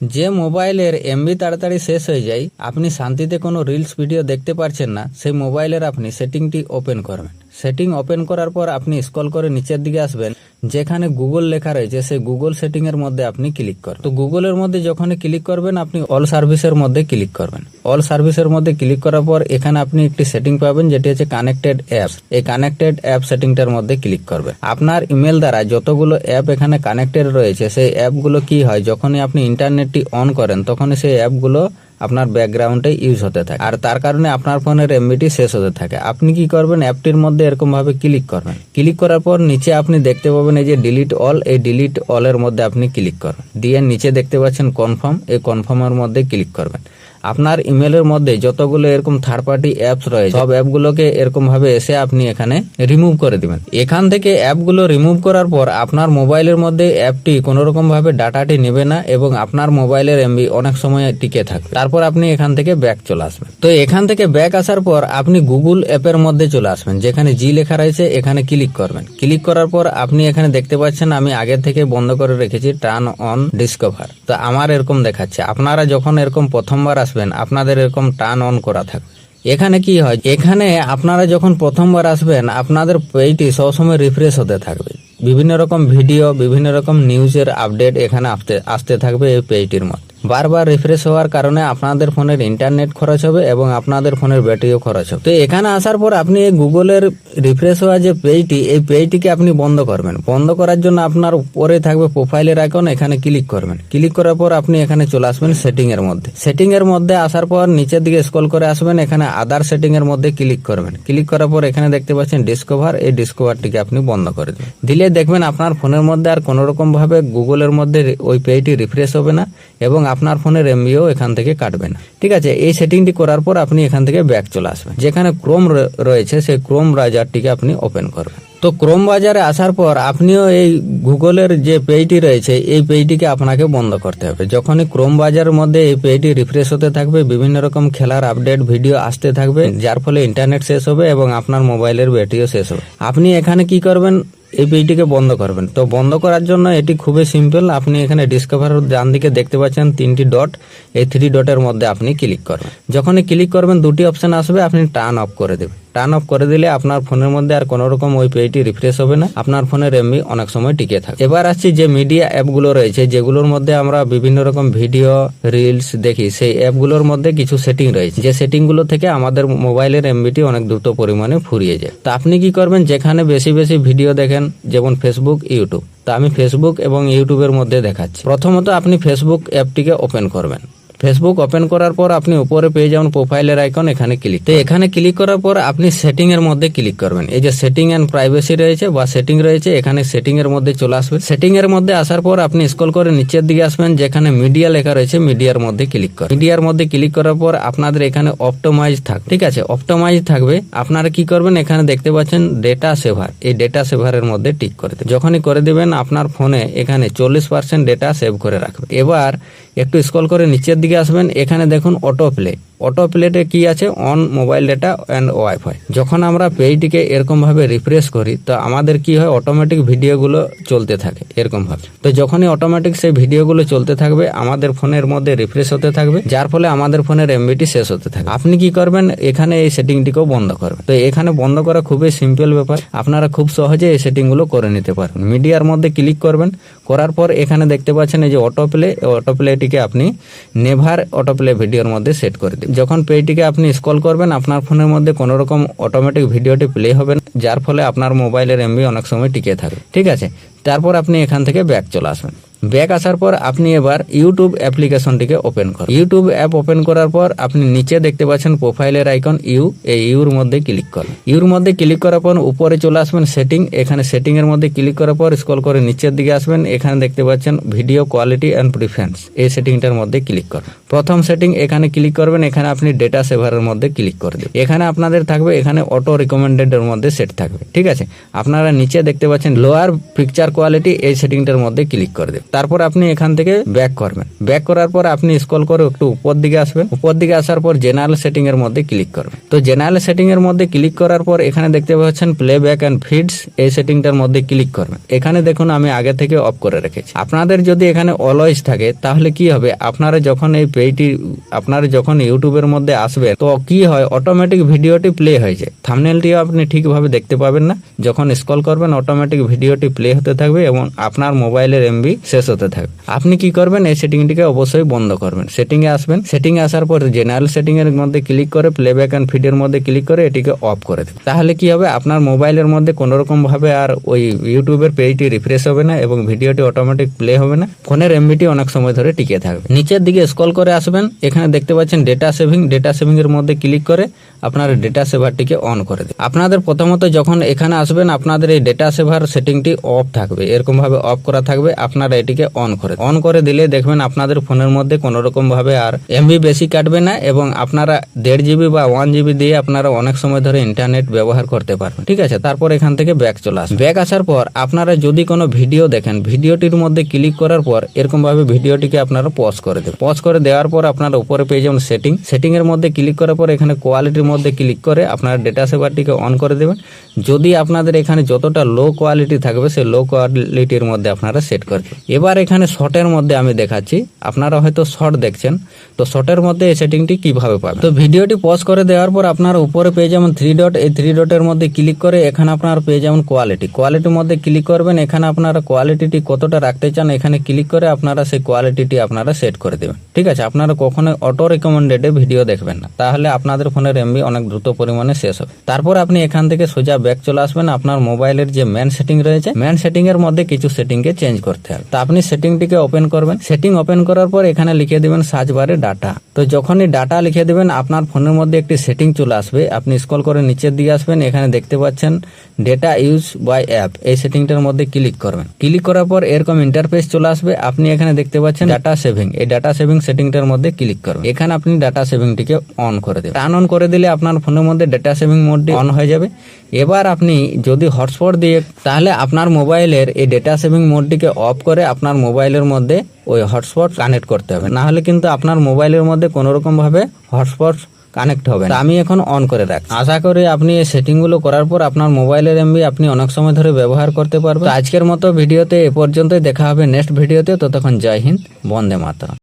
যে মোবাইলের এমবি তাড়াতাড়ি শেষ হয়ে যায়, আপনি শান্তিতে কোনো রিলস, ভিডিও দেখতে পারছেন না, সেই মোবাইলের আপনি সেটিংটি ওপেন করবেন। সেটিং ওপেন করার পর আপনি স্ক্রল করে নিচের দিকে আসবেন, যেখানে গুগল লেখা রয়েছে, সেই গুগল সেটিং এর মধ্যে আপনি ক্লিক করবেন। তো গুগলের মধ্যে যখনই ক্লিক করবেন, আপনি অল সার্ভিসের মধ্যে ক্লিক করবেন। অল সার্ভিসের মধ্যে ক্লিক করার পর এখানে আপনি একটি সেটিং পাবেন, যেটি হচ্ছে কানেক্টেড অ্যাপস এই কানেক্টেড অ্যাপ সেটিংটার মধ্যে ক্লিক করবেন। আপনার ইমেল দ্বারা যতগুলো অ্যাপ এখানে কানেক্টেড রয়েছে, সেই অ্যাপগুলো কি হয়? যখনই আপনি ইন্টারনেটটি অন করেন, তখনই সেই অ্যাপগুলো আপনার ব্যাকগ্রাউন্ডে ইউজ হতে থাকে। আর তার কারণে আপনার ফোনের এমবিটি শেষ হতে থাকে। আপনি কি করবেন? অ্যাপটির মধ্যে এরকম ভাবে ক্লিক করবেন। ক্লিক করার পর নিচে আপনি দেখতে পাবেন এই যে ডিলিট অল এই ডিলিট অলের মধ্যে আপনি ক্লিক করবেন। দিয়ে নিচে দেখতে পাচ্ছেন কনফার্ম এই কনফার্মের মধ্যে ক্লিক করবেন। আপনার ইমেলের মধ্যে যতগুলো এরকম থার্ড পার্টি অ্যাপস রয়েছে, সব অ্যাপগুলোকে এরকম ভাবে এসে আপনি এখানে রিমুভ করে দিবেন। এখান থেকে অ্যাপগুলো রিমুভ করার পর আপনার মোবাইলের মধ্যে অ্যাপটি কোনো রকম ভাবে ডাটাটি নেবে না এবং আপনার মোবাইলের এমবি অনেক সময় টিকে থাকবে। তারপর আপনি এখান থেকে ব্যাক চলে আসবেন। তো এখান থেকে ব্যাক আসার পর আপনি গুগল অ্যাপের মধ্যে চলে আসবেন, যেখানে জি লেখা রয়েছে, এখানে ক্লিক করবেন। ক্লিক করার পর আপনি এখানে দেখতে পাচ্ছেন আমি আগে থেকে বন্ধ করে রেখেছি টার্ন অন ডিসকভার তো আমার এরকম দেখাচ্ছে। আপনারা যখন এরকম প্রথমবার আসবেন আপনাদের এরকম টান অন করা থাকবে এখানে কি হয়, এখানে আপনারা যখন প্রথমবার আসবেন, আপনাদের পেজটি সবসময় রিফ্রেশ হতে থাকবে। বিভিন্ন রকম ভিডিও বিভিন্ন রকম নিউজের আপডেট এখানে আসতে আসতে থাকবে এই পেজটির মধ্যে। বারবার রিফ্রেশ হওয়ার কারণে আপনাদের ফোনের ইন্টারনেট খরচ হবে এবং আপনাদের ফোনের ব্যাটারিও খরচ হবে। তো এখানে আসার পর আপনি এই গুগলের রিফ্রেশ হওয়া যে পেজটি এই পেজটিকে আপনি বন্ধ করবেন। বন্ধ করার জন্য আপনার উপরে থাকবে প্রোফাইলের আইকন এখানে ক্লিক করবেন। ক্লিক করার পর আপনি এখানে চলে আসবেন সেটিং এর মধ্যে। সেটিং এর মধ্যে আসার পর নিচের দিকে স্ক্রল করে আসবেন, এখানে আদার সেটিং এর মধ্যে ক্লিক করবেন। ক্লিক করার পর এখানে দেখতে পাচ্ছেন ডিসকভার এই ডিসকভারটিকে আপনি বন্ধ করে দেবেন। দিলে দেখবেন আপনার ফোনের মধ্যে আর কোনো ভাবে গুগলের মধ্যে ওই পেজটি রিফ্রেশ হবে না এবং আপনার ফোনের এমবিও এখান থেকে কাটবে না। ঠিক আছে, এই সেটিংটি করার পর আপনি এখান থেকে ব্যাক চলে আসবেন। যেখানে ক্রোম রয়েছে, সেই ক্রোম ব্রাউজারটিকে আপনি ওপেন করবেন। তো ক্রোম বাজারে আসার পর আপনিও এই গুগলের যে পেজটি রয়েছে, এই পেজটিকে আপনাকে বন্ধ করতে হবে। যখনই ক্রোম বাজারের মধ্যে এই পেজটি রিফ্রেশ হতে থাকবে, বিভিন্ন রকম খেলার আপডেট ভিডিও আসতে থাকবে, যার ফলে ইন্টারনেট শেষ হবে এবং আপনার মোবাইলের ব্যাটারিও শেষ হবে। আপনি এখানে কি করবেন? এই পেজটিকে বন্ধ করবেন। তো বন্ধ করার জন্য এটি খুবই সিম্পল। আপনি এখানে ডিসকভার ডান দিকে দেখতে পাচ্ছেন তিনটি ডট এই থ্রি ডটের মধ্যে আপনি ক্লিক করবেন। যখনই ক্লিক করবেন, দুটি অপশান আসবে, আপনি টার্ন অফ করে দেবেন। টার্ন অফ করে দিলে আপনার ফোনের মধ্যে আর কোনো রকম ওই পেজটি রিফ্রেশ হবে না। আপনার ফোনের এমবি অনেক সময় টিকে থাকে। এবার আসছি যে মিডিয়া অ্যাপগুলো রয়েছে, যেগুলোর মধ্যে আমরা বিভিন্ন রকম ভিডিও, রিলস দেখি, সেই অ্যাপগুলোর মধ্যে কিছু সেটিং রয়েছে। যে সেটিংগুলো থেকে আমাদের মোবাইলের এমবিটি অনেক দ্রুত পরিমাণে ফুরিয়ে যায়। তো আপনি কি করবেন? যেখানে বেশি বেশি ভিডিও দেখেন, যেমন ফেসবুক ইউটিউব তা আমি ফেসবুক এবং ইউটিউবের মধ্যে দেখাচ্ছি। প্রথমত আপনি ফেসবুক অ্যাপটিকে ওপেন করবেন। ফেসবুক ওপেন করার পর আপনি উপরে পেয়ে যাবেন প্রোফাইলের আইকন এখানে ক্লিক তো এখানে ক্লিক করার পর আপনি সেটিং এর মধ্যে ক্লিক করবেন। এই যে সেটিং এন্ড প্রাইভেসি রয়েছে বা সেটিং রয়েছে, এখানে সেটিং এর মধ্যে চলে আসবে। সেটিং এর মধ্যে আসার পর আপনি স্ক্রল করে নিচের দিকে আসবেন, যেখানে মিডিয়া লেখা রয়েছে মিডিয়ার মধ্যে ক্লিক করুন মিডিয়ার মধ্যে ক্লিক করার পর আপনাদের এখানে অপটোমাইজ থাকবে ঠিক আছে? অপটোমাইজ থাকবে। আপনারা কি করবেন? এখানে দেখতে পাচ্ছেন ডেটা সেভার এই ডেটা সেভারের মধ্যে টিক করে যখনই করে দেবেন, আপনার ফোনে এখানে চল্লিশ পার্সেন্ট ডেটা সেভ করে রাখবে। এবার একটু স্ক্রল করে নিচের দিকে আসবেন এখানে দেখুন অটো প্লে অটো প্লেটে কি আছে? On mobile data and wifi যখন আমরা পেজটিকে এরকমভাবে রিফ্রেশ করি, তো আমাদের কি হয়? অটোমেটিক ভিডিওগুলো চলতে থাকে এরকমভাবে। তো যখনই অটোমেটিক সেই ভিডিওগুলো চলতে থাকবে, আমাদের ফোনের মধ্যে রিফ্রেশ হতে থাকবে, যার ফলে আমাদের ফোনের এমবিটি শেষ হতে থাকবে। আপনি কি করবেন? এখানে এই সেটিংটিকেও বন্ধ করবেন। তো এখানে বন্ধ করা খুবই সিম্পল ব্যাপার। আপনারা খুব সহজে এই সেটিংগুলো করে নিতে পারবেন। মিডিয়ার মধ্যে ক্লিক করবেন। করার পর এখানে দেখতে পাচ্ছেন এই যে অটো প্লে অটো প্লেটিকে আপনি নেভার অটো প্লে ভিডিওর মধ্যে সেট করে দিন যখন পেজটিকে আপনি স্ক্রল করবেন, আপনার ফোনের মধ্যে কোনো রকম অটোমেটিক ভিডিওটি প্লে হবে যার ফলে আপনার মোবাইলের এমবি অনেক সময় টিকে থাকে। ঠিক আছে? তারপর আপনি এখান থেকে ব্যাক চলে আসবেন। ব্যাক আসার পর আপনি এবার ইউটিউব অ্যাপ্লিকেশনটিকে ওপেন করুন। ইউটিউব অ্যাপ ওপেন করার পর আপনি নিচে দেখতে পাচ্ছেন প্রোফাইলের আইকন ইউ এই ইউর মধ্যে ক্লিক করুন। ইউর মধ্যে ক্লিক করার পর উপরে চলে আসবেন সেটিং এখানে সেটিং এর মধ্যে ক্লিক করার পর স্ক্রল করে নিচের দিকে আসবেন। এখানে দেখতে পাচ্ছেন ভিডিও কোয়ালিটি অ্যান্ড প্রিফারেন্স এই সেটিংটার মধ্যে ক্লিক করুন। প্রথম সেটিং এখানে ক্লিক করবেন। এখানে আপনি ডেটা সেভারের মধ্যে ক্লিক করে দেবেন। এখানে আপনাদের থাকবে, এখানে অটো রিকমেন্ডেড এর মধ্যে সেট থাকবে। ঠিক আছে? আপনারা নিচে দেখতে পাচ্ছেন লোয়ার পিকচার কোয়ালিটি এই সেটিংটার মধ্যে ক্লিক করে দেবেন। তারপর আপনি এখান থেকে ব্যাক করবেন। ব্যাক করার পর আপনি স্ক্রল করে একটু উপর দিকে আসবেন। উপর দিকে আসার পর জেনারেল সেটিং এর মধ্যে ক্লিক করবেন। তো জেনারেল সেটিং এর মধ্যে ক্লিক করার পর এখানে দেখতে পাচ্ছেন প্লে ব্যাক অ্যান্ড ফিডস এই সেটিংটার মধ্যে ক্লিক করবেন। এখানে দেখুন আমি আগে থেকে অফ করে রেখেছি। আপনাদের যদি এখানে অলওয়েজ থাকে, তাহলে কি হবে? আপনারা যখন এই পেইটি আপনারা যখন ইউটিউবের মধ্যে আসবে তো কি হয়? অটোমেটিক ভিডিওটি প্লে হয়ে যায়। থামনেলটিও আপনি ঠিকভাবে দেখতে পাবেন না। যখন স্কল করবেন অটোমেটিক ভিডিওটি প্লে হতে থাকবে এবং আপনার মোবাইলের এমবি শেষ হতে থাকবে আপনি কি করবেন? এই সেটিংটিকে অবশ্যই বন্ধ করবেন। সেটিং এ আসবেন। সেটিং এ আসার পর জেনারেল সেটিং এর মধ্যে ক্লিক করে প্লেব্যাক অ্যান্ড ফিডের মধ্যে ক্লিক করে এটিকে অফ করে দেবেন তাহলে কি হবে? আপনার মোবাইলের মধ্যে কোনো রকম ভাবে আর ওই ইউটিউবের পেজটি রিফ্রেশ হবে না এবং ভিডিওটি অটোমেটিক প্লে হবে না। ফোনের এমবিটি অনেক সময় ধরে টিকে থাকবে। নিচের দিকে স্ক্রল করে আসবেন। এখানে দেখতে পাচ্ছেন ডেটা সেভিং ডেটা সেভিং এর মধ্যে ক্লিক করে আপনার ডেটা সেভারটিকে অন করে দেবেন আপনাদের প্রথমত যখন এখানে আসবেন, আপনাদের এই ডেটা সেভার সেটিংটি অফ থাকবে। এরকম ভাবে অফ করা থাকবে, আপনারা এটিকে অন করে অন করে দিলে দেখবেন আপনাদের ফোনের মধ্যে কোনো রকম ভাবে আর এমবি বেশি কাটবে না এবং আপনারা দেড় জিবি বা ওয়ান জিবি দিয়ে আপনারা অনেক সময় ধরে ইন্টারনেট ব্যবহার করতে পারবেন। ঠিক আছে? তারপর এখান থেকে ব্যাক চলে আসবে। ব্যাক আসার পর আপনারা যদি কোনো ভিডিও দেখেন, ভিডিওটির মধ্যে ক্লিক করার পর এরকম ভাবে ভিডিওটিকে আপনারা পজ করে দেবেন পজ করে দেওয়ার পর আপনারা উপরে পেয়ে যাবেন সেটিং সেটিং এর মধ্যে ক্লিক করার পর এখানে কোয়ালিটির মধ্যে ক্লিক করে আপনারা ডেটা সেভারটিকে অন করে দেবেন। যদি আপনাদের এখানে যতটা লো কোয়ালিটি থাকবে, সেই লো কোয়ালিটির মধ্যে আপনারা সেট করে দেবেন এবার এখানে শর্টের মধ্যে আমি দেখাচ্ছি। আপনারা হয়তো শর্ট দেখছেন। তো শর্টের মধ্যে এই সেটিংটি কীভাবে পাবেন? তো ভিডিওটি পজ করে দেওয়ার পর আপনারা উপরে পেয়ে যাবেন থ্রি ডট এই থ্রি ডটের মধ্যে ক্লিক করে এখানে আপনারা পেয়ে যাবেন কোয়ালিটি কোয়ালিটির মধ্যে ক্লিক করবেন, এখানে আপনারা কোয়ালিটিটি কতটা রাখতে চান, এখানে ক্লিক করে আপনারা সেই কোয়ালিটিটি আপনারা সেট করে দেবেন। ঠিক আছে? আপনারা কখনোই অটো রিকমেন্ডেডে ভিডিও দেখবেন না। তাহলে আপনাদের ফোনের এমবি অনেক দ্রুত পরিমাণে শেষ হবে। তারপর আপনি এখান থেকে সোজা ব্যাক চলে আসবেন, আপনার মোবাইলের যে ম্যান সেটিং রয়েছে ম্যান সেটিং এর মধ্যে কিছু সেটিং কে চেঞ্জ করতে হবে। তো আপনি সেটিংটিকে ওপেন করবেন। সেটিং ওপেন করার পর এখানে লিখে দিবেন সার্চ বারে ডাটা তো যখনই ডাটা লিখে দিবেন, আপনার ফোনের মধ্যে একটি সেটিং চলে আসবে। আপনি স্ক্রল করে নিচের দিকে আসবেন, এখানে দেখতে পাচ্ছেন ডেটা ইউজ বাই অ্যাপ এই সেটিংটার মধ্যে ক্লিক করবেন। ক্লিক করার পর এরকম ইন্টারফেস চলে আসবে। আপনি এখানে দেখতে পাচ্ছেন ডাটা সেভিং এই ডাটা সেভিং সেটিংটার মধ্যে ক্লিক করবেন। এখানে আপনি ডাটা সেভিংটিকে অন করে দেবেন। অন করে দিলে আপনার ফোনের মধ্যে ডেটা সেভিং মোডটি অন হয়ে যাবে। এবার আপনি যদি হটস্পট দিয়ে, তাহলে আপনার মোবাইলের এই ডেটা সেভিং মোডটিকে অফ করে আপনার মোবাইলের মধ্যে ওই হটস্পট কানেক্ট করতে হবে। না হলে কিন্তু আপনার মোবাইলের মধ্যে কোনো রকম ভাবে হটস্পট কানেক্ট হবে। আমি এখন অন করে রাখ আশা করি আপনি এই সেটিংগুলো করার পর আপনার মোবাইলের এমবি আপনি অনেক সময় ধরে ব্যবহার করতে পারবেন। আজকের মতো ভিডিওতে এ পর্যন্তই। দেখা হবে নেক্সট ভিডিওতে। ততক্ষণ জয় হিন্দ, বন্দে মাতরম।